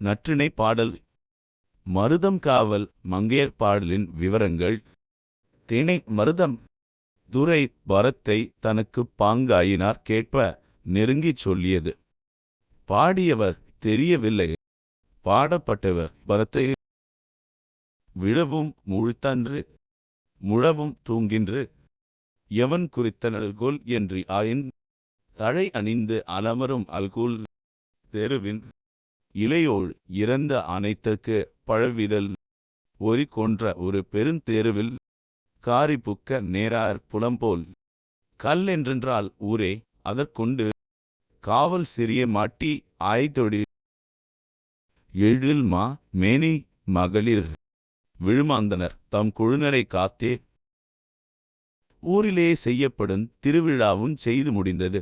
நற்றிணை பாடல். மருதம் காவல் மங்கையர் பாடலின் விவரங்கள். திணை மருதம். துரை பரத்தை தனக்குப் பாங்காயினார் கேட்ப நெருங்கிச் சொல்லியது. பாடியவர் தெரியவில்லை. பாடப்பட்டவர் பரத்தை. விழவும் முழுத்தன்று. முழவும் தூங்கின்று. எவன் குறித்த நல்கோல் என்று ஆயின். தழை அணிந்து அலமரும் அல்கூல். தெருவின் இளையோள் இறந்த அனைத்தற்கு பழவிரல் ஒரி கொன்ற ஒரு பெருந்தேருவில் காரிபுக்க நேரார் புலம்போல். கல் என்றென்றால் ஊரே அதற்கொண்டு காவல் சிறிய மாட்டி ஆய்தொடி. எழில் மா மேனி மகளிர் விழுமாந்தனர் தம் குழுநரை காத்தே. ஊரிலே செய்யப்படும் திருவிழாவும் செய்து முடிந்தது.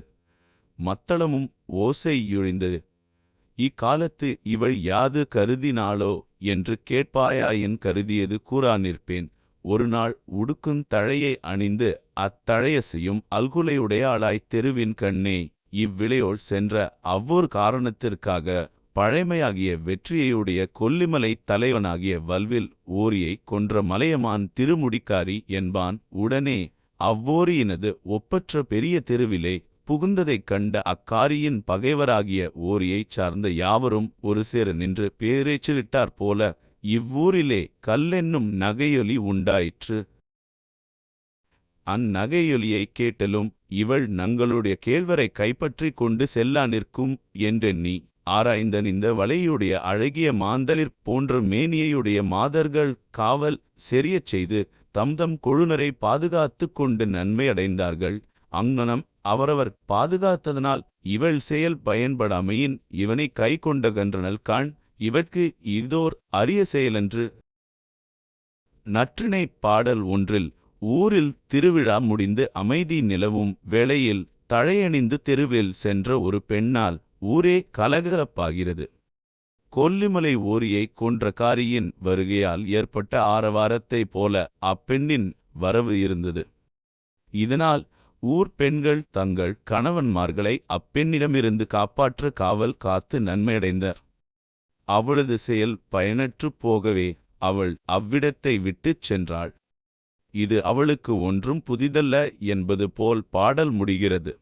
மத்தளமும் ஓசை யொழிந்தது. இக்காலத்து இவள் யாது கருதினாளோ என்று கேட்பாயாயின் கருதியது கூறா நிற்பேன் ஒருநாள் உடுக்குந் தழையை அணிந்து அத்தழையசையும் அல்குலையுடையாளாய்த் தெருவின் கண்ணே இவ்விளையோள் சென்ற அவ்வொரு காரணத்திற்காக பழைமையாகிய வெற்றியையுடைய கொல்லிமலை தலைவனாகிய வல்வில் ஓரியை கொன்ற மலையமான் திருமுடிக்காரி என்பான். உடனே அவ்வோரியினது ஒப்பற்ற பெரிய தெருவிலே புகுந்ததைக் கண்ட அக்காரியின் பகைவராகிய ஓரியைச் சார்ந்த யாவரும் ஒரு சேர நின்று பேரேச்சிலிட்டாற் போல இவ்வூரிலே கல்லென்னும் நகையொலி உண்டாயிற்று. அந்நகையொலியைக் கேட்டலும் இவள் நங்களுடைய கேழ்வரை கைப்பற்றிக் கொண்டு செல்லா நிற்கும் என்றெண்ணி ஆராய்ந்த இந்த வலையுடைய அழகிய மாந்தளிர் போன்ற மேனியையுடைய மாதர்கள் காவல் செறியச் செய்து தம்தம் கொழுநரை பாதுகாத்துக் கொண்டு நன்மை அடைந்தார்கள் அங்ஙனம் அவரவர் பாதுகாத்ததனால் இவள் செயல் பயன்படாமையின் இவனை கை கொண்ட கன்றனல் காண் இவற்கு இதோர் அரிய செயலன்று. நற்றிணை பாடல் ஒன்றில் ஊரில் திருவிழா முடிந்து அமைதி நிலவும் வேளையில் தழையணிந்து தெருவில் சென்ற ஒரு பெண்ணால் ஊரே கலகலப்பாகிறது கொல்லிமலை ஓரியை கொன்ற காரியின் வருகையால் ஏற்பட்ட ஆரவாரத்தைப் போல அப்பெண்ணின் வரவு இருந்தது. இதனால் ஊர் பெண்கள் தங்கள் கணவன்மார்களை அப்பெண்ணிடமிருந்து காப்பாற்ற காவல் காத்து நன்மையடைந்தர் அவளது செயல் பயனற்றுப் போகவே அவள் அவ்விடத்தை விட்டுச் சென்றாள். இது அவளுக்கு ஒன்றும் புதிதல்ல என்பது போல் பாடல் முடிகிறது.